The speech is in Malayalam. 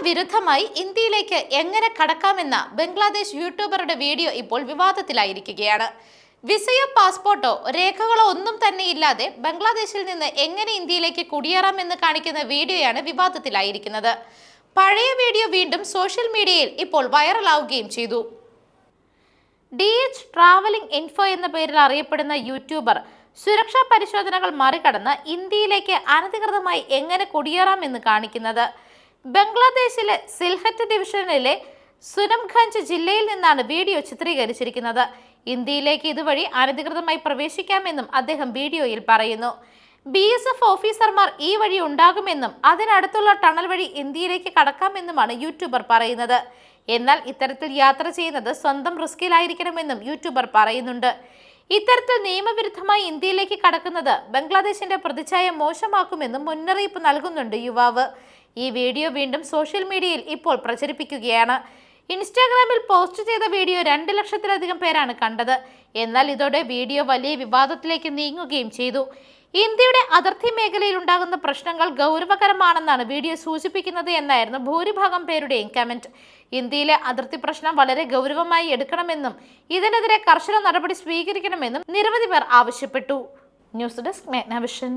നിയമവിരുദ്ധമായി ഇന്ത്യയിലേക്ക് എങ്ങനെ കടക്കാമെന്ന ബംഗ്ലാദേശ് യൂട്യൂബറുടെ വീഡിയോ ഇപ്പോൾ വിവാദത്തിലായിരിക്കുകയാണ്. വിസയോ പാസ്പോർട്ടോ രേഖകളോ ഒന്നും തന്നെ ഇല്ലാതെ ബംഗ്ലാദേശിൽ നിന്ന് എങ്ങനെ ഇന്ത്യയിലേക്ക് കുടിയേറാമെന്ന് കാണിക്കുന്ന വീഡിയോയാണ് വിവാദത്തിലായിരിക്കുന്നത്. പഴയ വീഡിയോ വീണ്ടും സോഷ്യൽ മീഡിയയിൽ ഇപ്പോൾ വൈറലാവുകയും ചെയ്തു. ഡി എച്ച് ട്രാവലിംഗ് ഇൻഫോ എന്ന പേരിൽ അറിയപ്പെടുന്ന യൂട്യൂബർ സുരക്ഷാ പരിശോധനകൾ മറികടന്ന് ഇന്ത്യയിലേക്ക് അനധികൃതമായി എങ്ങനെ കുടിയേറാമെന്ന് കാണിക്കുന്നത്. ബംഗ്ലാദേശിലെ സിൽഹറ്റ് ഡിവിഷനിലെ സുനംഖഞ്ച് ജില്ലയിൽ നിന്നാണ് വീഡിയോ ചിത്രീകരിച്ചിരിക്കുന്നത്. ഇന്ത്യയിലേക്ക് ഇതുവഴി അനധികൃതമായി പ്രവേശിക്കാമെന്നും അദ്ദേഹം വീഡിയോയിൽ പറയുന്നു. ബി എസ് എഫ് ഓഫീസർമാർ ഈ വഴി ഉണ്ടാകുമെന്നും അതിനടുത്തുള്ള ടണൽ വഴി ഇന്ത്യയിലേക്ക് കടക്കാമെന്നുമാണ് യൂട്യൂബർ പറയുന്നത്. എന്നാൽ ഇത്തരത്തിൽ യാത്ര ചെയ്യുന്നത് സ്വന്തം റിസ്കിലായിരിക്കണമെന്നും യൂട്യൂബർ പറയുന്നുണ്ട്. ഇത്തരത്തിൽ നിയമവിരുദ്ധമായി ഇന്ത്യയിലേക്ക് കടക്കുന്നത് ബംഗ്ലാദേശിന്റെ പ്രതിച്ഛായ മോശമാക്കുമെന്നും മുന്നറിയിപ്പ് നൽകുന്നുണ്ട് യുവാവ്. ഈ വീഡിയോ വീണ്ടും സോഷ്യൽ മീഡിയയിൽ ഇപ്പോൾ പ്രചരിപ്പിക്കുകയാണ്. ഇൻസ്റ്റാഗ്രാമിൽ പോസ്റ്റ് ചെയ്ത വീഡിയോ രണ്ട് ലക്ഷത്തിലധികം പേരാണ് കണ്ടത്. എന്നാൽ ഇതോടെ വീഡിയോ വലിയ വിവാദത്തിലേക്ക് നീങ്ങുകയും ചെയ്തു. ഇന്ത്യയുടെ അതിർത്തി മേഖലയിൽ ഉണ്ടാകുന്ന പ്രശ്നങ്ങൾ ഗൗരവകരമാണെന്നാണ് വീഡിയോ സൂചിപ്പിക്കുന്നത് എന്നായിരുന്നു ഭൂരിഭാഗം പേരുടെയും കമന്റ്. ഇന്ത്യയിലെ അതിർത്തി പ്രശ്നം വളരെ ഗൗരവമായി എടുക്കണമെന്നും ഇതിനെതിരെ കർശന നടപടി സ്വീകരിക്കണമെന്നും നിരവധി പേർ ആവശ്യപ്പെട്ടു. News desk മേഘ്നവിഷൻ